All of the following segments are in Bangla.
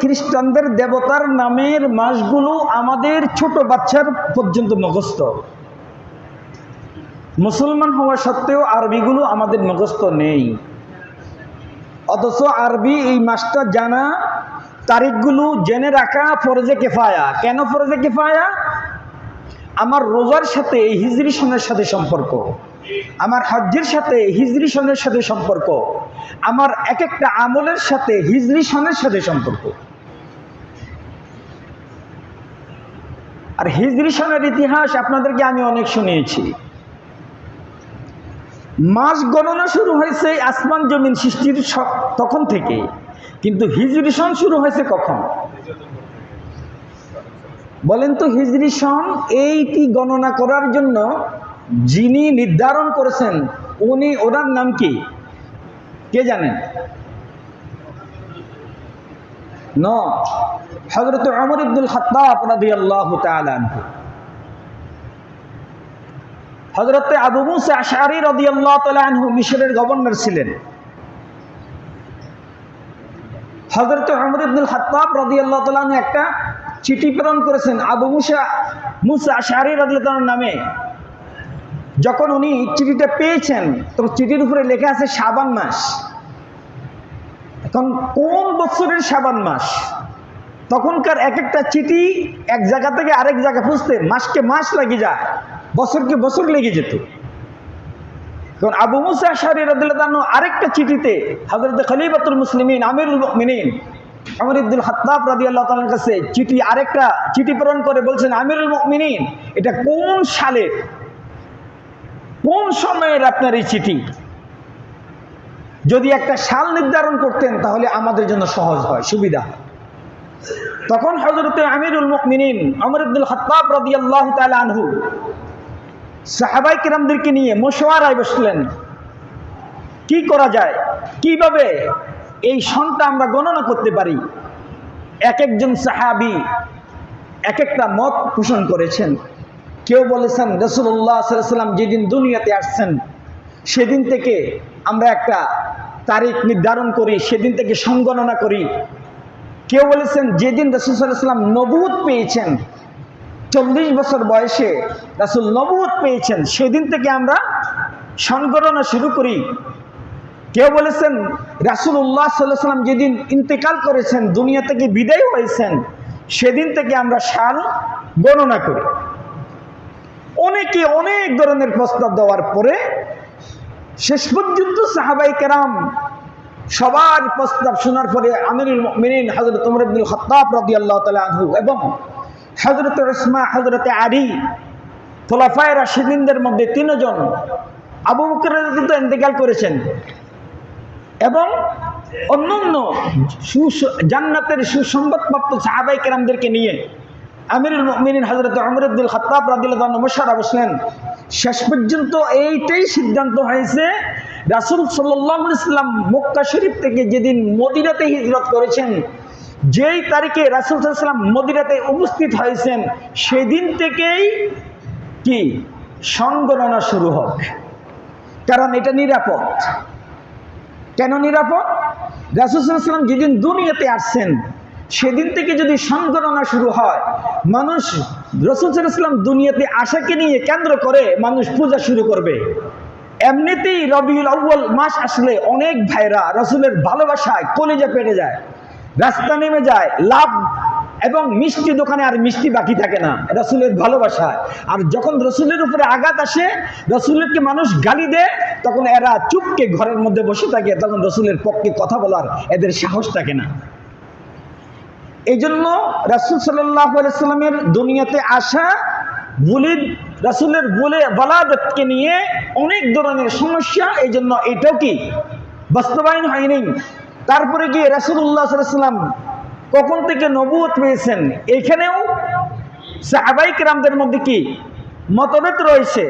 খ্রিস্টানদের দেবতার নামের মাসগুলো আমাদের ছোট বাচ্চার পর্যন্ত মুখস্থ। মুসলমান হওয়া সত্ত্বেও আরবিগুলো আমাদের মুখস্থ নেই। অথচ আরবি এই মাসটা জানা, তারিখগুলো জেনে রাখা ফরজে কেফায়া। কেন ফরজে কেফায়া? আমার রোজার সাথে এই হিজরি সনের সাথে সম্পর্ক। আমার হজ্জের সাথে হিজরি সনের সাথে সম্পর্ক। আমার এক একটা আমলের সাথে হিজরি সনের সাথে সম্পর্ক। আর হিজরি সনের ইতিহাস আপনাদেরকে আমি অনেক শুনিয়েছি। মাস গণনা শুরু হয়েছে, আসমান জমিন সৃষ্টির তখন থেকে। কিন্তু হিজরি সন শুরু হয়েছে কখন? বলেন তো হিজরি সন এইটি গণনা করার জন্য যিনি নির্ধারণ করেছেন, উনি ওনার নাম কি? কে জানেন? আনহু। মিশরের গভর্নর ছিলেন। হজরত তাআলা আনহু একটা চিঠি প্রেরণ করেছেন আবু মুসা মুসা আশারি রাদিয়াল্লাহু নামে। যখন উনি চিঠিটা পেয়েছেন তো চিঠির উপরে লেখা আছে শাবান মাস। এখন কোন বছরের শাবান মাস? তখনকার এক একটা চিঠি এক জায়গা থেকে আরেক জায়গা খুঁজতে মাসকে মাস লেগে যায়, বছরকে বছর লেগে যেত। কারণ আবু মুসা শাহরি রাদিল্লাহ আরেকটা চিঠিতে হজরত খলিফাতুল মুসলিমিন, আমিরুল মিনিন আমর ইবদুল হাত্তাব রাদি আল্লাহ তালার কাছে চিঠি, আরেকটা চিঠি প্রেরণ করে বলছেন, আমিরুল মিনিন এটা কোন সালের, কোন সময়ের আপনার এই চিঠি? যদি একটা সাল নির্ধারণ করতেন, তাহলে আমাদের জন্য সহজ হয়, সুবিধা তখন হজরতে আমিরুল মুকমিনিন আমর ইবদুল খত্তাব রাদিয়াল্লাহু তাআলা আনহু সাহাবাই কিরামদেরকে নিয়ে মশওয়ারায় বসলেন। কি করা যায়? কীভাবে এই সনটা আমরা গণনা করতে পারি? এক একজন সাহাবি এক একটা মত পোষণ করেছেন। কেউ বলেছেন রসুল্লাহ সাল্লাম যেদিন দুনিয়াতে আসছেন, সেদিন থেকে আমরা একটা তারিখ নির্ধারণ করি, সেদিন থেকে সংগণনা করি। কেউ বলেছেন, যেদিন রসুল সাল্লাম নবুত পেয়েছেন, চল্লিশ বছর বয়সে রাসুল নবুত পেয়েছেন, সেদিন থেকে আমরা সংগণনা শুরু করি। কেউ বলেছেন রাসুল উল্লাহ সাল্লাহ সাল্লাম যেদিন ইন্তেকাল করেছেন, দুনিয়া থেকে বিদায় হয়েছেন, সেদিন থেকে আমরা সাল গণনা করি। অনেকে অনেক ধরনের প্রস্তাব দেওয়ার পরে শেষ পর্যন্ত সাহাবাই কেরাম সবার প্রস্তাব শোনার পরে আমিরুল মিনিন হজরত উমর আব্দুল খত্তাব রাদি আল্লাহ তালা এবং হজরত রসমা হজরত আরি খোলাফায় রাশিদিনদের মধ্যে তিনজন আবু বকর কিন্তু ইন্তেকাল করেছেন এবং অন্যান্য জান্নাতের সুসংবাদপ্রাপ্ত সাহাবাই কেরামদেরকে নিয়ে আমিরুল মিনিন হজরত অমরুদ্দুল খত্তাব রাদিল্লাহ নমস্কার বসলেন শেষ পর্যন্ত এইটাই সিদ্ধান্ত হয়েছে। রাসুল সাল্লাহ ইসলাম মক্কা শরীফ থেকে যেদিন মদিনাতে হিজরত করেছেন, যেই তারিখে রাসুল সাল্লাম মদিনাতে উপস্থিত হয়েছেন, সেদিন থেকেই কি? সংগণনা শুরু হবে কারণ এটা নিরাপদ। কেন নিরাপদ? রাসুসাল্লাম যেদিন দুনিয়াতে আসছেন, সেদিন থেকে যদি সংগণনা শুরু হয়, মানুষ রসুলাম দুনিয়াতে আশাকে নিয়ে কেন্দ্র করে মানুষ পূজা শুরু করবে। এমনিতেই রবিউল আউ্য়াল মাস আসলে অনেক ভাইরা রসুলের ভালোবাসায় কলেজে পেটে যায়, রাস্তা নেমে যায়, লাভ এবং মিষ্টি দোকানে আর মিষ্টি বাকি থাকে না, রসুলের ভালোবাসায়। আর যখন রসুলের উপরে আঘাত আসে রসুলেরকে মানুষ গালি দেয়, তখন এরা চুপকে ঘরের মধ্যে বসে থাকে, তখন রসুলের পক্ষে কথা বলার এদের সাহস থাকে না। এই জন্য রাসুল সাল্লামের দুনিয়াতে আসা বুলিদ রাসুলের বলে বলাদতকে নিয়ে অনেক ধরনের সমস্যা এই জন্য এটাও কি? বাস্তবায়ন হয়নি। তারপরে গিয়ে রাসুল্লাহ সাল্লাম কখন থেকে নবুয়ত পেয়েছেন? এখানেও সাহাবাই রামদের মধ্যে কি মতভেদ রয়েছে?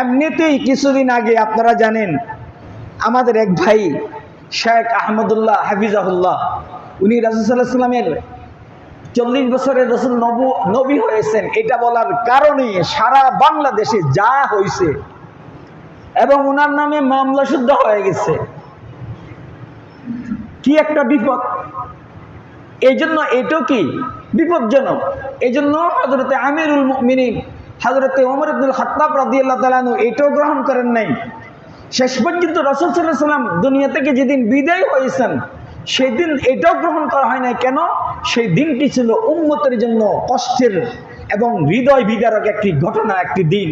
এমনিতেই কিছুদিন আগে আপনারা জানেন, আমাদের এক ভাই শেখ আহমদুল্লাহ হাফিজাহুল্লাহ উনি রাসুসাল্লাহ সাল্লামের চল্লিশ বছরের রসুল নবু, নবী হয়েছেন। এটা বলার কারণে সারা বাংলাদেশে যা হয়েছে এবং ওনার নামে মামলা শুদ্ধ হয়ে গেছে। কি একটা বিপদ? এই জন্য এটাও কি বিপজ্জনক? এই জন্য হজরতে আমিরুল মিনিন হজরতে ওমর আব্দুল খাত্তাব রাদিয়াল্লাহু তাআলা এটাও গ্রহণ করেন নাই। শেষ পর্যন্ত রসুল সাল্লাহ সাল্লাম দুনিয়া থেকে যেদিন বিদায় হয়েছেন সেদিন এটাও গ্রহণ করা হয় নাই। কেন? সেই দিনটি ছিল উন্মতের জন্য কষ্টের এবং হৃদয় বিদারক একটি ঘটনা, একটি দিন।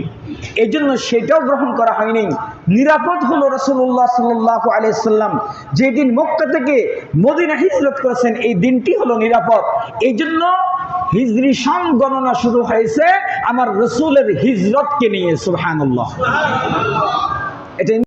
এই জন্য সেটাও গ্রহণ করা হয়নি। নিরাপদ হলো রসুল্লাহ সাল্লাহ আলাইসাল্লাম যেদিন মক্কা থেকে মদিনা হিজরত করেছেন, এই দিনটি হলো নিরাপদ। এই জন্য হিজরি সন গণনা শুরু হয়েছে আমার রসুলের হিজরতকে নিয়ে, সুবহানাল্লাহ। এটা